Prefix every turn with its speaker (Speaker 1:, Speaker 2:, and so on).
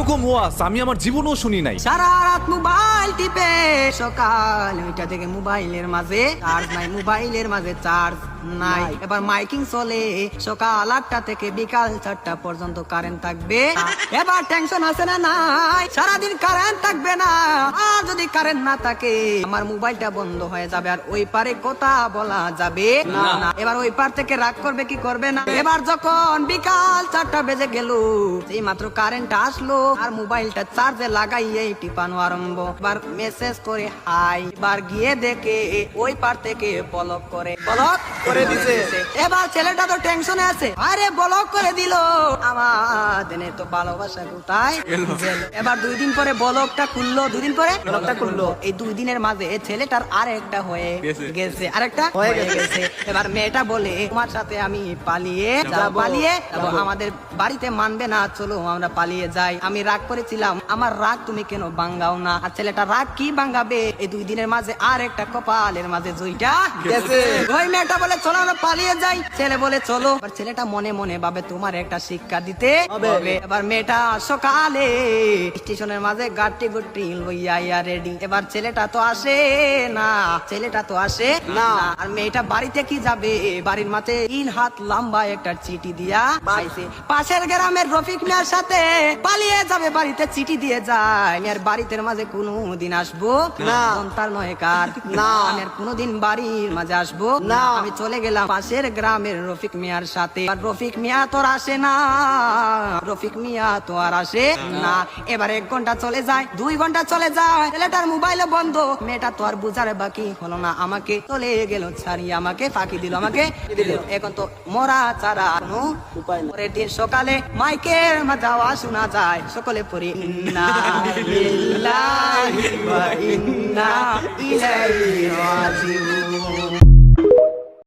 Speaker 1: এরকম ওয়াস আমি আমার জীবনও শুনি নাই।
Speaker 2: সারা রাত মোবাইল টিপে, সকাল ওইটা থেকে মোবাইলের মাঝে, চার্জ নাই, মোবাইলের মাঝে চার্জ। নাই। এবার মাইকিং চলে সকাল আটটা থেকে বিকাল চারটা পর্যন্ত কারেন্ট থাকবে। এবার টেনশন আছে না নাই? সারাদিন কারেন্ট থাকবে না। আর যদি কারেন্ট না থাকে আমার মোবাইলটা বন্ধ হয়ে যাবে। আর ওই পারে কথা বলা যাবে না। এবার ওই পার থেকে রাগ করবে কি করবে না? এবার যখন বিকাল চারটা বেজে গেল এই মাত্র কারেন্ট আসলো আর মোবাইলটা চার্জে লাগাইয়ে টিপানো আরম্ভ। এবার মেসেজ করে হাই এবার গিয়ে দেখে ওই পার থেকে ব্লক করে। ব্লক করে দিছে। এবার ছেলেটা তো টেনশনে আছে। আরে ব্লক করে দিল। আমার দিনে তো ভালোবাসা কোথায়? এবার দুই দিন পরে ব্লকটা খুললো। দুই দিন পরে ব্লকটা খুললো। এই দুই দিনের মাঝে ছেলেটার আরেকটা হয়ে গেছে। আরেকটা হয়ে গেছে। এবার মেয়েটা বলে তোমার সাথে আমি পালিয়ে পালিয়ে আমাদের বাড়িতে মানবে না। চলো আমরা পালিয়ে যাই। আমি রাগ করেছিলাম। আমার রাগ তুমি কেন বাঙ্গাও না? আর ছেলেটা রাগ কি বাঙ্গাবে এই দুই দিনের মাঝে আর একটা কপালের মাঝে জুইটা গেছে। ওই মেয়েটা বলে চলো আমরা পালিয়ে যাই। ছেলে বলে চলো। এবার ছেলেটা মনে মনে ভাবে তোমার একটা শিক্ষা দিতে হবে। এবার মেয়েটা সকালে স্টেশনের মাঝে গাড়ি গুটি লইয়া ইয়া রেডি এবার ছেলেটা তো আসে না। ছেলেটা তো আসে না। আর মেয়েটা বাড়িতে কি যাবে? বাড়ির মাঝে তিন হাত লম্বা একটা চিঠি দিয়া পাইছে। পাশের গ্রামের রফিক মিয়ার সাথে পালিয়ে যাবে বাড়িতে চিঠি দিয়ে যায়। আর বাড়িতে মাঝে কোনো দিন আসব না। তার নয় কার না। আমি আর কোনোদিন বাড়ির মাঝে আসব না। আমি চলে গেলাম পাশের গ্রামের রফিক মিয়ার সাথে। রফিক মিয়া তোর আসে না। রফিক মিয়া তো আর আসে না। এবার এক ঘণ্টা চলে যায়, দুই ঘণ্টা চলে যায়। ছেলেটার মোবাইলে বন্ধ। মেয়েটা তো আর বুঝার বাকি হলো না আমাকে। চলে গেল ছাড়িয়ে আমাকে, ফাঁকি দিল আমাকে। এখন তো মরা ছাড়া কোনো পরের দিন সকালে মাইকের আওয়াজ শোনা যায়। সকলে পড়ি না ইলাইহি